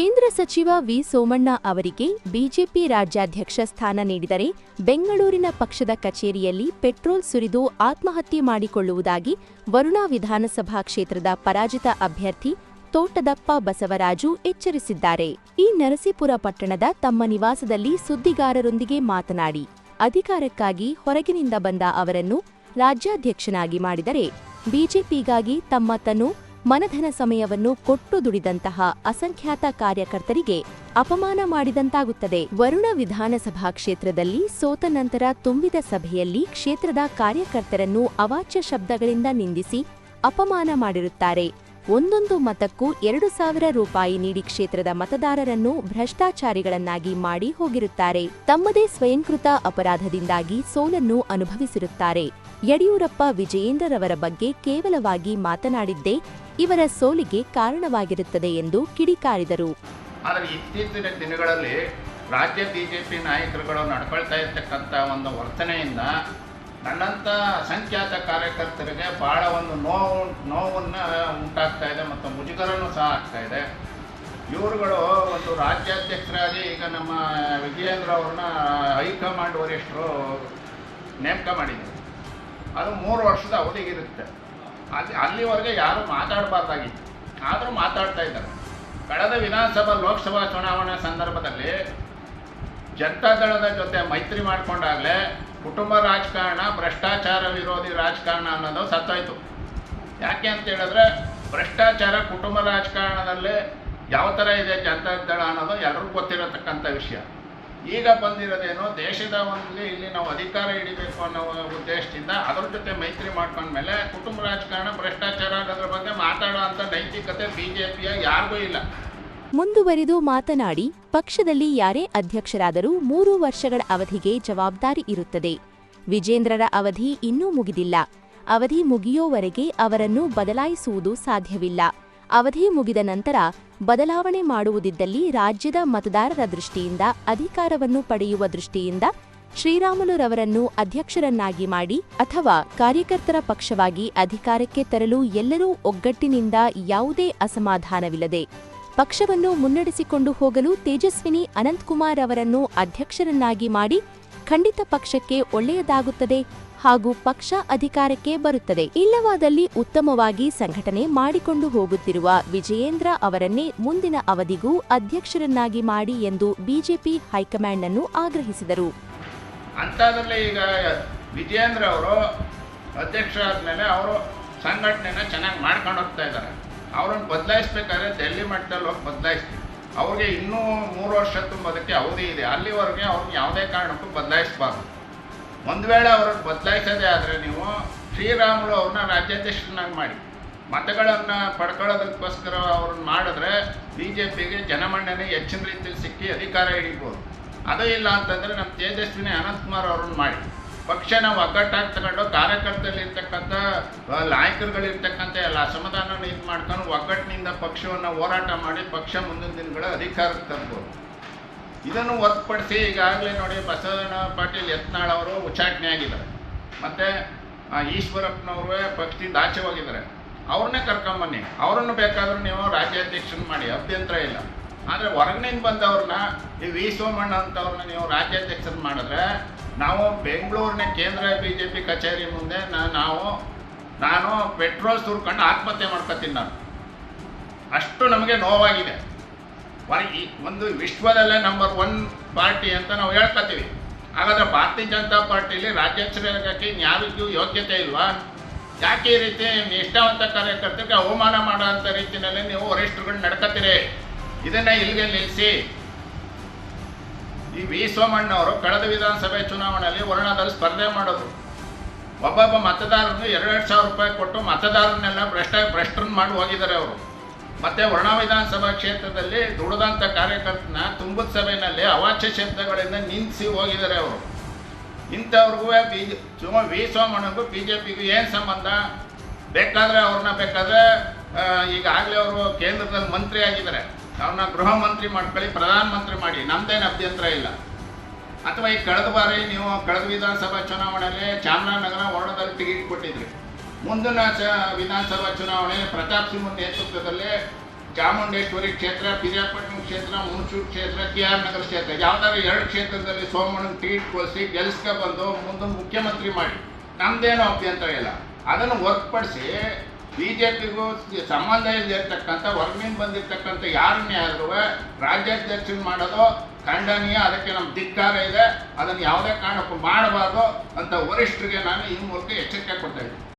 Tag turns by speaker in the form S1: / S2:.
S1: ಕೇಂದ್ರ ಸಚಿವ ವಿ. ಸೋಮಣ್ಣ ಅವರಿಗೆ ಬಿಜೆಪಿ ರಾಜ್ಯಾಧ್ಯಕ್ಷ ಸ್ಥಾನ ನೀಡಿದರೆ ಬೆಂಗಳೂರಿನ ಪಕ್ಷದ ಕಚೇರಿಯಲ್ಲಿ ಪೆಟ್ರೋಲ್ ಸುರಿದು ಆತ್ಮಹತ್ಯೆ ಮಾಡಿಕೊಳ್ಳುವುದಾಗಿ ವರುಣಾ ವಿಧಾನಸಭಾ ಕ್ಷೇತ್ರದ ಪರಾಜಿತ ಅಭ್ಯರ್ಥಿ ತೋಟದಪ್ಪ ಬಸವರಾಜು ಎಚ್ಚರಿಸಿದ್ದಾರೆ. ಈ ನರಸೀಪುರ ಪಟ್ಟಣದ ತಮ್ಮ ನಿವಾಸದಲ್ಲಿ ಸುದ್ದಿಗಾರರೊಂದಿಗೆ ಮಾತನಾಡಿ, ಅಧಿಕಾರಕ್ಕಾಗಿ ಹೊರಗಿನಿಂದ ಬಂದ ಅವರನ್ನು ರಾಜ್ಯಾಧ್ಯಕ್ಷನಾಗಿ ಮಾಡಿದರೆ ಬಿಜೆಪಿಗಾಗಿ ತಮ್ಮ ತನು ಮನಧನ ಸಮಯವನ್ನು ಕೊಟ್ಟು ದುಡಿದಂತಹ ಅಸಂಖ್ಯಾತ ಕಾರ್ಯಕರ್ತರಿಗೆ ಅಪಮಾನ ಮಾಡಿದಂತಾಗುತ್ತದೆ. ವರುಣ ವಿಧಾನಸಭಾ ಕ್ಷೇತ್ರದಲ್ಲಿ ಸೋತ ನಂತರ ತುಂಬಿದ ಸಭೆಯಲ್ಲಿ ಕ್ಷೇತ್ರದ ಕಾರ್ಯಕರ್ತರನ್ನು ಅವಾಚ್ಯ ಶಬ್ದಗಳಿಂದ ನಿಂದಿಸಿ ಅಪಮಾನ ಮಾಡಿರುತ್ತಾರೆ. ಒಂದೊಂದು ಮತಕ್ಕೂ ಎರಡು ಸಾವಿರ ರೂಪಾಯಿ ನೀಡಿ ಕ್ಷೇತ್ರದ ಮತದಾರರನ್ನು ಭ್ರಷ್ಟಾಚಾರಿಗಳನ್ನಾಗಿ ಮಾಡಿ ಹೋಗಿರುತ್ತಾರೆ. ತಮ್ಮದೇ ಸ್ವಯಂಕೃತ ಅಪರಾಧದಿಂದಾಗಿ ಸೋಲನ್ನು ಅನುಭವಿಸಿರುತ್ತಾರೆ. ಯಡಿಯೂರಪ್ಪ, ವಿಜಯೇಂದ್ರರವರ ಬಗ್ಗೆ ಕೇವಲವಾಗಿ ಮಾತನಾಡಿದ್ದೇ ಇವರ ಸೋಲಿಗೆ ಕಾರಣವಾಗಿರುತ್ತದೆ ಎಂದು ಕಿಡಿಕಾರಿದರು.
S2: ಆದರೆ ಇತ್ತೀಚಿನ ದಿನಗಳಲ್ಲಿ ರಾಜ್ಯ ಬಿಜೆಪಿ ನಾಯಕರುಗಳು ನಡ್ಕೊಳ್ತಾ ಇರ್ತಕ್ಕಂಥ ಒಂದು ವರ್ತನೆಯಿಂದ ನನ್ನಂಥ ಸಂಖ್ಯಾತ ಕಾರ್ಯಕರ್ತರಿಗೆ ಭಾಳ ಒಂದು ನೋವು, ನೋವನ್ನು ಉಂಟಾಗ್ತಾ ಇದೆ ಮತ್ತು ಮುಜುಗರನೂ ಸಹ ಆಗ್ತಾ ಇದೆ. ಇವರುಗಳು ಒಂದು ರಾಜ್ಯಾಧ್ಯಕ್ಷರಾಗಿ ಈಗ ನಮ್ಮ ವಿಜಯೇಂದ್ರ ಅವ್ರನ್ನ ಹೈಕಮಾಂಡ್ ವರಿಷ್ಠರು ನೇಮಕ ಮಾಡಿದ್ದಾರೆ. ಅದು ಮೂರು ವರ್ಷದ ಅವಧಿಗಿರುತ್ತೆ ಅಲ್ಲಿ, ಅಲ್ಲಿವರೆಗೆ ಯಾರೂ ಮಾತಾಡಬಾರ್ದಾಗಿತ್ತು. ಆದರೂ ಮಾತಾಡ್ತಾ ಇದ್ದಾರೆ. ಕಳೆದ ವಿಧಾನಸಭಾ, ಲೋಕಸಭಾ ಚುನಾವಣೆ ಸಂದರ್ಭದಲ್ಲಿ ಜನತಾದಳದ ಜೊತೆ ಮೈತ್ರಿ ಮಾಡಿಕೊಂಡಾಗಲೇ ಕುಟುಂಬ ರಾಜಕಾರಣ, ಭ್ರಷ್ಟಾಚಾರ ವಿರೋಧಿ ರಾಜಕಾರಣ ಅನ್ನೋದು ಸತ್ತೋಯ್ತು. ಯಾಕೆ ಅಂತ ಹೇಳಿದ್ರೆ, ಭ್ರಷ್ಟಾಚಾರ ಕುಟುಂಬ ರಾಜಕಾರಣದಲ್ಲಿ ಯಾವ ಥರ ಇದೆ ಜನತಾದಳ ಅನ್ನೋದು ಎಲ್ಲರಿಗೂ ಗೊತ್ತಿರತಕ್ಕಂಥ ವಿಷಯ. ಈಗ ಬಂದಿರೋದೇನು, ದೇಶದ ಒಂದು ಇಲ್ಲಿ ನಾವು ಅಧಿಕಾರ ಹಿಡಿಬೇಕು ಅನ್ನೋ ಉದ್ದೇಶದಿಂದ ಅದರ ಜೊತೆ ಮೈತ್ರಿ ಮಾಡ್ಕೊಂಡ್ಮೇಲೆ ಕುಟುಂಬ ರಾಜಕಾರಣ, ಭ್ರಷ್ಟಾಚಾರ ಅನ್ನೋದ್ರ ಬಗ್ಗೆ ಮಾತಾಡೋ ಅಂಥ ನೈತಿಕತೆ ಬಿ ಜೆ ಪಿಯ ಯಾರಿಗೂ ಇಲ್ಲ.
S1: ಮುಂದುವರಿದು ಮಾತನಾಡಿ, ಪಕ್ಷದಲ್ಲಿ ಯಾರೇ ಅಧ್ಯಕ್ಷರಾದರೂ ಮೂರು ವರ್ಷಗಳ ಅವಧಿಗೆ ಜವಾಬ್ದಾರಿ ಇರುತ್ತದೆ. ವಿಜೇಂದ್ರರ ಅವಧಿ ಇನ್ನೂ ಮುಗಿದಿಲ್ಲ. ಅವಧಿ ಮುಗಿಯೋವರೆಗೆ ಅವರನ್ನು ಬದಲಾಯಿಸುವುದು ಸಾಧ್ಯವಿಲ್ಲ. ಅವಧಿ ಮುಗಿದ ನಂತರ ಬದಲಾವಣೆ ಮಾಡುವುದಿದ್ದಲ್ಲಿ ರಾಜ್ಯದ ಮತದಾರರ ದೃಷ್ಟಿಯಿಂದ, ಅಧಿಕಾರವನ್ನು ಪಡೆಯುವ ದೃಷ್ಟಿಯಿಂದ ಶ್ರೀರಾಮುಲುರವರನ್ನು ಅಧ್ಯಕ್ಷರನ್ನಾಗಿ ಮಾಡಿ ಅಥವಾ ಕಾರ್ಯಕರ್ತರ ಪಕ್ಷವಾಗಿ ಅಧಿಕಾರಕ್ಕೆ ತರಲು ಎಲ್ಲರೂ ಒಗ್ಗಟ್ಟಿನಿಂದ ಯಾವುದೇ ಅಸಮಾಧಾನವಿಲ್ಲದೆ ಪಕ್ಷವನ್ನು ಮುನ್ನಡೆಸಿಕೊಂಡು ಹೋಗಲು ತೇಜಸ್ವಿನಿ ಅನಂತಕುಮಾರ್ ಅವರನ್ನು ಅಧ್ಯಕ್ಷರನ್ನಾಗಿ ಮಾಡಿ ಖಂಡಿತ ಪಕ್ಷಕ್ಕೆ ಒಳ್ಳೆಯದಾಗುತ್ತದೆ ಹಾಗೂ ಪಕ್ಷ ಅಧಿಕಾರಕ್ಕೆ ಬರುತ್ತದೆ. ಇಲ್ಲವಾದಲ್ಲಿ ಉತ್ತಮವಾಗಿ ಸಂಘಟನೆ ಮಾಡಿಕೊಂಡು ಹೋಗುತ್ತಿರುವ ವಿಜಯೇಂದ್ರ ಅವರನ್ನೇ ಮುಂದಿನ ಅವಧಿಗೂ ಅಧ್ಯಕ್ಷರನ್ನಾಗಿ ಮಾಡಿ ಎಂದು ಬಿಜೆಪಿ ಹೈಕಮಾಂಡ್ ಅನ್ನು ಆಗ್ರಹಿಸಿದರು
S2: ಈಗ ವಿಜಯೇಂದ್ರ ಅವರು ಅಧ್ಯಕ್ಷರಾದ್ಮೇಲೆ ಅವರು ಸಂಘಟನೆನ ಚೆನ್ನಾಗಿ ಮಾಡ್ಕೊಂಡು ಹೋಗ್ತಾ ಇದ್ದಾರೆ. ಅವ್ರನ್ನ ಬದಲಾಯಿಸ್ಬೇಕಾದ್ರೆ ದೆಹಲಿ ಮಟ್ಟದಲ್ಲಿ ಹೋಗಿ ಬದಲಾಯಿಸ್ತೀವಿ ಅವ್ರಿಗೆ ಇನ್ನೂ ಮೂರು ವರ್ಷ ತುಂಬೋದಕ್ಕೆ ಅವಧಿ ಇದೆ. ಅಲ್ಲಿವರೆಗೆ ಅವ್ರನ್ನ ಯಾವುದೇ ಕಾರಣಕ್ಕೂ ಬದಲಾಯಿಸಬಾರ್ದು. ಒಂದು ವೇಳೆ ಅವ್ರನ್ನ ಬದಲಾಯಿಸೋದೇ ಆದರೆ ನೀವು ಶ್ರೀರಾಮುಲು ಅವ್ರನ್ನ ರಾಜ್ಯಾಧ್ಯಕ್ಷರನ್ನಾಗಿ ಮಾಡಿ. ಮತಗಳನ್ನು ಪಡ್ಕೊಳ್ಳೋದಕ್ಕೋಸ್ಕರ ಅವ್ರನ್ನ ಮಾಡಿದ್ರೆ ಬಿ ಜೆ ಪಿಗೆ ಜನಮನ್ನಣೆ ಹೆಚ್ಚಿನ ರೀತಿಯಲ್ಲಿ ಸಿಕ್ಕಿ ಅಧಿಕಾರ ಹಿಡಿಬೋದು. ಅದೇ ಇಲ್ಲ ಅಂತಂದರೆ ನಮ್ಮ ತೇಜಸ್ವಿನಿ ಅನಂತಕುಮಾರ್ ಅವ್ರನ್ನ ಮಾಡಿ. ಪಕ್ಷನ ಒಗ್ಗಟ್ಟಾಗಿ ತಗೊಂಡು ಕಾರ್ಯಕರ್ತರಲ್ಲಿರ್ತಕ್ಕಂಥ ನಾಯಕರುಗಳಿರ್ತಕ್ಕಂಥ ಎಲ್ಲ ಅಸಮಾಧಾನವನ್ನು ಇದು ಮಾಡ್ಕೊಂಡು ಒಗ್ಗಟ್ಟಿನಿಂದ ಪಕ್ಷವನ್ನು ಹೋರಾಟ ಮಾಡಿ ಪಕ್ಷ ಮುಂದಿನ ದಿನಗಳ ಅಧಿಕಾರಕ್ಕೆ ತರ್ಬೋದು. ಇದನ್ನು ಹೊರತುಪಡಿಸಿ ಈಗಾಗಲೇ ನೋಡಿ ಬಸವಣ್ಣ ಪಾಟೀಲ್ ಯತ್ನಾಳ್ ಅವರು ಉಚ್ಚಾಟನೆ ಆಗಿದ್ದಾರೆ. ಮತ್ತು ಈಶ್ವರಪ್ಪನವರು ಪಕ್ಷದಿಂದ ಆಚೆ ಹೋಗಿದ್ದಾರೆ. ಅವ್ರನ್ನೇ ಕರ್ಕೊಂಬನ್ನಿ. ಅವರನ್ನು ಬೇಕಾದರೂ ನೀವು ರಾಜ್ಯಾಧ್ಯಕ್ಷನ ಮಾಡಿ, ಅಭ್ಯಂತರ ಇಲ್ಲ. ಆದರೆ ಹೊರಗಿನಿಂದ ಬಂದವ್ರನ್ನ, ಈ ವಿ ಸೋಮಣ್ಣ ಅಂತವ್ರನ್ನ ನೀವು ರಾಜ್ಯಾಧ್ಯಕ್ಷರ ಮಾಡಿದ್ರೆ ನಾವು ಬೆಂಗಳೂರಿನ ಕೇಂದ್ರ ಬಿ ಜೆ ಪಿ ಕಚೇರಿ ಮುಂದೆ ನಾವು, ನಾನು ಪೆಟ್ರೋಲ್ ಸುರ್ಕೊಂಡು ಆತ್ಮಹತ್ಯೆ ಮಾಡ್ಕೊತೀನಿ ನಾನು. ಅಷ್ಟು ನಮಗೆ ನೋವಾಗಿದೆ. ಒಂದು ವಿಶ್ವದಲ್ಲೇ ನಂಬರ್ ಒನ್ ಪಾರ್ಟಿ ಅಂತ ನಾವು ಹೇಳ್ಕೊತೀವಿ. ಹಾಗಾದ್ರೆ ಭಾರತೀಯ ಜನತಾ ಪಾರ್ಟಿಲಿ ರಾಜ್ಯಾಧ್ಯಕ್ಷರಾಗಕ್ಕೆ ಯಾರಿಗೂ ಯೋಗ್ಯತೆ ಇಲ್ವಾ? ಯಾಕೆ ಈ ರೀತಿ ನಿಷ್ಠಾವಂತ ಕಾರ್ಯಕರ್ತರಿಗೆ ಅವಮಾನ ಮಾಡೋ ರೀತಿಯಲ್ಲಿ ನೀವು ವರಿಷ್ಠರುಗಳು ನಡ್ಕೋತೀರಿ? ಇದನ್ನ ಇಲ್ಲಿಗೆ ನಿಲ್ಲಿಸಿ. ಈ ವಿ ಸೋಮಣ್ಣವರು ಕಳೆದ ವಿಧಾನಸಭೆ ಚುನಾವಣೆಯಲ್ಲಿ ವರ್ಣದಲ್ಲಿ ಸ್ಪರ್ಧೆ ಮಾಡೋದು. ಒಬ್ಬೊಬ್ಬ ಮತದಾರನು ಎರಡೆರಡು ಸಾವಿರ ರೂಪಾಯಿ ಕೊಟ್ಟು ಮತದಾರನ್ನೆಲ್ಲ ಭ್ರಷ್ಟ, ಭ್ರಷ್ಟರನ್ನ ಮಾಡಿ ಹೋಗಿದ್ದಾರೆ ಅವರು. ಮತ್ತು ವರ್ಣ ವಿಧಾನಸಭಾ ಕ್ಷೇತ್ರದಲ್ಲಿ ದುಡಿದಂಥ ಕಾರ್ಯಕರ್ತನ ತುಂಬದ ಸಭೆಯಲ್ಲಿ ಅವಾಚ್ಯ ಶಬ್ದಗಳಿಂದ ನಿಂತಿಸಿ ಹೋಗಿದ್ದಾರೆ ಅವರು. ಇಂಥವ್ರಿಗೂ ಬಿ, ಸುಮ ವಿ ಸೋಮಣ್ಣಗೂ ಬಿ ಜೆ ಪಿಗೂ ಏನು ಸಂಬಂಧ? ಬೇಕಾದರೆ ಅವ್ರನ್ನ ಬೇಕಾದರೆ ಈಗಾಗಲೇ ಅವರು ಕೇಂದ್ರದಲ್ಲಿ ಮಂತ್ರಿ ಆಗಿದ್ದಾರೆ ಅವ್ರನ್ನ ಗೃಹ ಮಂತ್ರಿ ಮಾಡ್ಕೊಳ್ಳಿ, ಪ್ರಧಾನ ಮಂತ್ರಿ ಮಾಡಿ, ನಮ್ದೇನು ಅಭ್ಯಂತರ ಇಲ್ಲ. ಅಥವಾ ಈ ಕಳೆದ ಬಾರಿ ನೀವು ಕಳೆದ ವಿಧಾನಸಭಾ ಚುನಾವಣೆಯಲ್ಲಿ ಚಾಮರಾಜನಗರ ವರ್ಣದಲ್ಲಿ ಟಿಕೆಟ್ ಕೊಟ್ಟಿದ್ರಿ. ಮುಂದಿನ ಚ, ವಿಧಾನಸಭಾ ಚುನಾವಣೆ ಪ್ರತಾಪ್ ಸಿಂಹ ನೇತೃತ್ವದಲ್ಲಿ ಚಾಮುಂಡೇಶ್ವರಿ ಕ್ಷೇತ್ರ ಪಿರಿಯಾಪಟ್ಟಣ ಕ್ಷೇತ್ರ ಮುನ್ಸೂರು ಕ್ಷೇತ್ರ ಕೆ ಆರ್ ನಗರ ಕ್ಷೇತ್ರ, ಯಾವ್ದಾದ್ರು ಎರಡು ಕ್ಷೇತ್ರದಲ್ಲಿ ಸೋಮಣ್ಣನ ಟಿಕೆಟ್ ಕೊಡಿಸಿ ಗೆಲ್ಸ್ಕೊ ಬಂದು ಮುಂದೆ ಮುಖ್ಯಮಂತ್ರಿ ಮಾಡಿ. ನಮ್ದೇನೋ ಅಭ್ಯಂತರ ಇಲ್ಲ. ಅದನ್ನು ಹೊರತುಪಡಿಸಿ ಬಿ ಜೆ ಪಿಗೂ ಸಂಬಂಧ ಇಲ್ಲಿರ್ತಕ್ಕಂಥ ಹೊರಗಿನಿಂದ ಬಂದಿರ್ತಕ್ಕಂಥ ಯಾರನ್ನೇ ಆದ್ರೂ ರಾಜ್ಯಾಧ್ಯಕ್ಷನ ಮಾಡೋದು ಖಂಡನೀಯ, ಅದಕ್ಕೆ ನಮ್ಮ ಧಿಕ್ಕಾರ ಇದೆ. ಅದನ್ನು ಯಾವುದೇ ಕಾರಣಕ್ಕೂ ಮಾಡಬಾರ್ದು ಅಂತ ವರಿಷ್ಠರಿಗೆ ನಾನು ಈ ಮೂಲಕ ಎಚ್ಚರಿಕೆ ಕೊಡ್ತಾ ಇದ್ದೀನಿ.